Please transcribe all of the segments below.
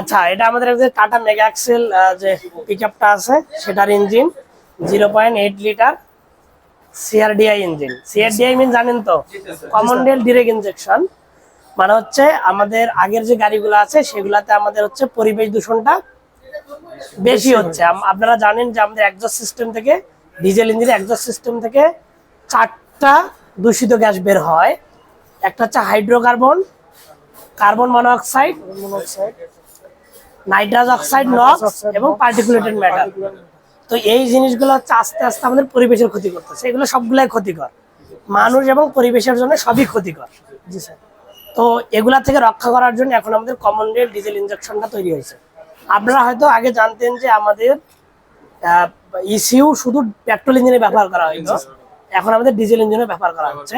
আচ্ছা এটা আমাদের যে টাটা মেগা এক্সেল যে পিক আছে সেটার engine zero point eight litre CRDI engine CRDI mean জানেন তো? কমন ডেল ডিরেক্ট ইনজেকশন মানে হচ্ছে আমাদের আগের যে গাড়িগুলো আছে সেগুলাতে আমাদের হচ্ছে পরিবেশ দূষণটা বেশি হচ্ছে। আপনারা জানেন যে আমাদের এক্সস্ট সিস্টেম থেকে ডিজেল ইঞ্জিনের এক্সস্ট সিস্টেম থেকে চারটা দূষিত গ্যাস বের হয়। একটা হচ্ছে hydrocarbon carbon monoxide nitrous oxide NOx এবং পার্টিকুলেটেড ম্যাটার তো এই জিনিসগুলো হচ্ছে আস্তে আস্তে আমাদের পরিবেশের ক্ষতি করতেছে। এগুলো সবগুলাই ক্ষতিকর। মানুষ এবং পরিবেশের জন্য সবই ক্ষতিকর। জি স্যার। তো এগুলা থেকে রক্ষা করার জন্য এখন আমাদের কমন রেল ডিজেল ইঞ্জেকশনটা তৈরি হয়েছে। আপনারা হয়তো আগে জানতেন যে আমাদের ইসিউ শুধু পেট্রোল ইঞ্জিনে ব্যবহার করা হয়েছে এখন আমাদের ডিজেল ইঞ্জিনে ব্যবহার করা হচ্ছে।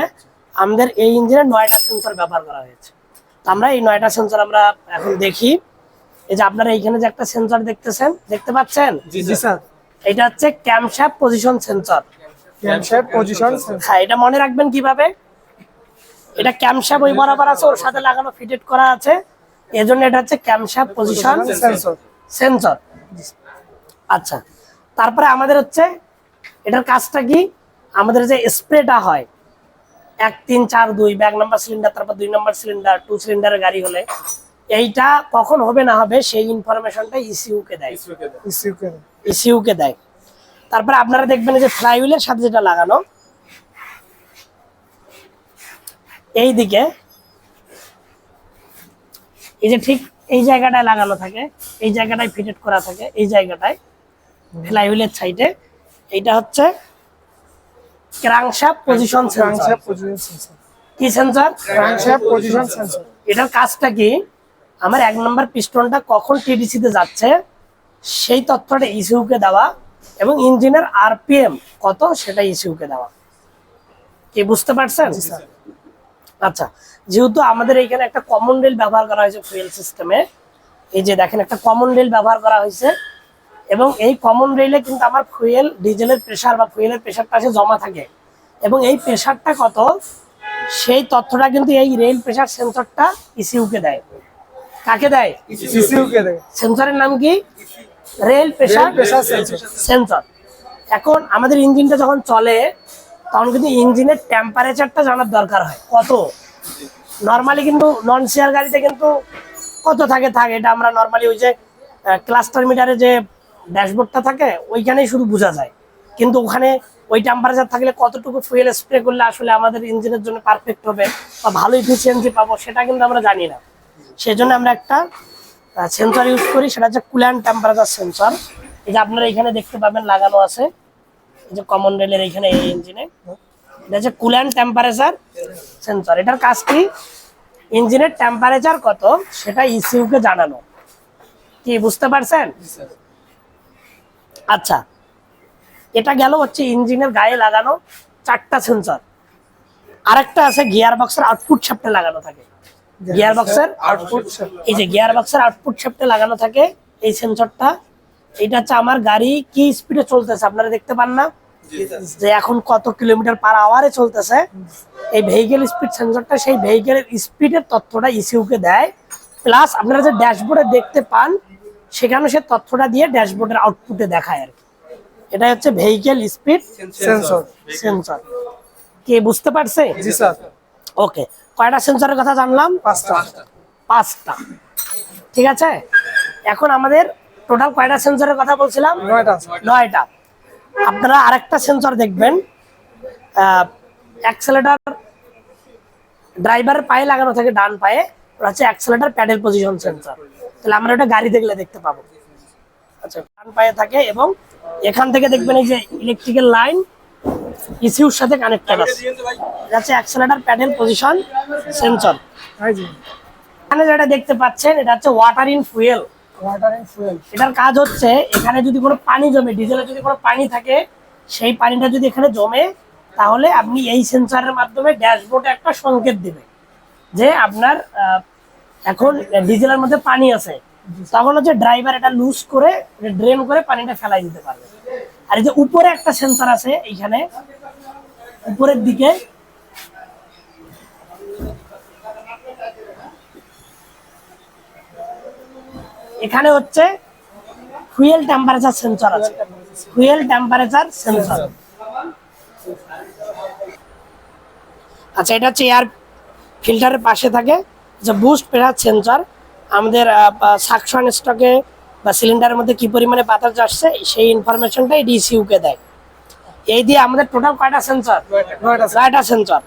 আমাদের এই ইঞ্জিনে নয়টা সেন্সর ব্যবহার করা হয়েছে। আমরা এই নয়টা সেন্সর আমরা এখন দেখি। এই যে আপনারা এইখানে যে একটা সেন্সর দেখতেছেন দেখতে পাচ্ছেন? জি স্যার। এটা হচ্ছে camshaft position sensor camshaft position হ্যাঁ এটা মনে রাখবেন কীভাবে? এটা ক্যামশ্যাপ ওই বরাবর আছে ওর সাথে লাগানো ফিটেড করা আছে। এজন্য এটা হচ্ছে ক্যামশ্যাপ পজিশন সেন্সর সেন্সর আচ্ছা তারপরে আমাদের হচ্ছে এটার কাজটা কি? আমাদের যে স্প্রেটা হয় এক তিন চার দুই ব্যাগ নাম্বার সিলিন্ডার তারপর দুই নাম্বার সিলিন্ডার টু সিলিন্ডারের গাড়ি হলে এইটা কখন হবে না হবে সেই ইনফরমেশনটা ইসিউ কে দেয়। ইসিউকে ইসিউ কে দেয়। তারপরে আপনারা দেখবেন যে ফ্লাইহুইলের সাথে যেটা লাগানো এই দিকে এই যে ঠিক এই জায়গাটায় লাগানো থাকে এই জায়গাটায় ফিটেড করা থাকে এই জায়গাটায় ফ্লাইহুইলের সাইডে এইটা হচ্ছে crankshaft position sensor crankshaft position sensor কি সেন্সর ক্র্যাঙ্কশ্যাফট পজিশন সেন্সর এটার কাজটা কি? আমার এক নম্বর পিস্টনটা কখন টিডিসি তে যাচ্ছে? সেই তথ্যটা ইসিউ কে দেওয়া এবং ইঞ্জিনের আরপিএম কত সেটা ইসিউ কে দেওয়া। কি বুঝতে পারছেন? আচ্ছা যেহেতু আমাদের এইখানে একটা কমন রেল ব্যবহার করা হয়েছে ফুয়েল সিস্টেমে এই যে দেখেন একটা কমন রেল ব্যবহার করা হয়েছে এবং এই কমন রেলে কিন্তু আমার ফুয়েল ডিজেলের প্রেশার বা ফুয়েলের প্রেশারটা আসে জমা থাকে। এবং এই প্রেশারটা কত? সেই তথ্যটা কিন্তু এই রেল প্রেসার সেন্সরটা ইসিউকে দেয়। কাকে দেয়? ইসিউকে দেয়। সেন্সরের নাম কি? Rail pressure pressure sensor। Sensor এখন আমাদের ইঞ্জিনটা যখন চলে তখন কিন্তু ইঞ্জিনের টেম্পারেচারটা জানার দরকার হয়। কত? নর্মালি কিন্তু নন শেয়ার গাড়িতে কিন্তু কত থাকে? থাকে এটা আমরা নর্মালি ওই যে ক্লাস্টার মিটারে যে ড্যাশবোর্ডটা থাকে, ওইখানেই শুধু বোঝা যায়। কিন্তু ওখানে ওই টেম্পারেচার থাকলে কতটুকু ফুয়েল স্প্রে করলে আসলে আমাদের ইঞ্জিনের জন্য পারফেক্ট হবে বা ভালো ইফিসিয়েন্সি পাবো সেটা কিন্তু আমরা জানি না। সেজন্য আমরা একটা সেন্সর ইউজ করি, সেটা হচ্ছে কুল্যান্ট টেম্পারেচার সেন্সর এই যে আপনারা এখানে দেখতে পাবেন লাগানো আছে, এই যে কমন রেলের এখানে এই ইঞ্জিনে এটা হচ্ছে কুল্যান্ট টেম্পারেচার সেন্সর এটার কাজ কি? ইঞ্জিনের টেম্পারেচার কত? সেটা ইসিউ কে জানানো। কি, বুঝতে পারছেন? আচ্ছা এটা গেল হচ্ছে ইঞ্জিনের গায়ে লাগানো চারটা সেন্সর আরেকটা আছে গিয়ার বক্সের আউটপুট শ্যাফটে লাগানো থাকে। গিয়ার বক্সের আউটপুট এই যে গিয়ার বক্সের আউটপুট শ্যাফটে লাগানো থাকে এই সেন্সরটা এটা হচ্ছে আমার গাড়ি কি স্পিডে চলতেছে আপনারা দেখতে পান না। যে এখন কত কিলোমিটার পার আওয়ারে চলতেছে। এই ভেহিকেল স্পিড সেন্সরটা সেই ভেহিকেলের স্পিডের তথ্যটা ইসিউ কে দেয়। প্লাস আপনারা যে ড্যাশবোর্ডে দেখতে পান সেখানে সে তথ্যটা দিয়ে ড্যাশবোর্ডের আউটপুটে দেখায় আর কি। এটা হচ্ছে ভেহিকেল স্পিড সেন্সর সেন্সর কে বুঝতে পারছে? জি স্যার। ওকে কয়টা সেন্সরের কথা জানলাম? পাঁচটা। পাঁচটা। ঠিক আছে? এখন আমাদের টোটাল কয়টা সেন্সরের কথা বলছিলাম? নয়টা। নয়টা। আপনারা আরেকটা সেন্সর দেখবেন। অ্যাক্সেলেটার ড্রাইভারের পায়ে লাগানো থাকে ডান পায়ে। ওটা হচ্ছে অ্যাক্সেলেটার প্যাডেল পজিশন সেন্সর তাহলে আমরা ওটা গাড়ি দেখলে দেখতে পাবো। আচ্ছা ডান পায়ে থাকে এবং এখান থেকে দেখবেন এই যে ইলেকট্রিক্যাল লাইন ইসিউর সাথে কানেক্টেড আছে। হচ্ছে অ্যাক্সেলেটার প্যাডেল পজিশন সেন্সর এখানে যেটা দেখতে পাচ্ছেন এটা হচ্ছে water in fuel water and fuel এটার কাজ হচ্ছে এখানে যদি কোনো পানি জমে ডিজেলে যদি কোনো পানি থাকে সেই পানিটা যদি এখানে জমে তাহলে আপনি এই সেন্সরের মাধ্যমে ড্যাশবোর্ডে একটা সংকেত দিবে যে আপনার এখন ডিজেলের মধ্যে পানি আছে। তখন হচ্ছে ড্রাইভার এটা লুজ করে ড্রেন করে পানিটা ফেলাই দিতে পারবে। আর এই যে উপরে একটা সেন্সর আছে এইখানে, উপরের দিকে। এখানে হচ্ছে ফুয়েল টেম্পারেচার সেন্সর আছে। ফুয়েল টেম্পারেচার সেন্সর আচ্ছা এটা হচ্ছে এয়ার ফিল্টারের পাশে থাকে। যে বুস্ট প্রেশার সেন্সর আমাদের সাকশন স্টকে বা সিলিন্ডারের মধ্যে কী পরিমাণে বাতাস আসছে সেই ইনফরমেশনটাই ডিসিউকে দেয়। এই দিয়ে আমাদের টোটাল কয়টা সেন্সর নয়টা। নয়টা সেন্সর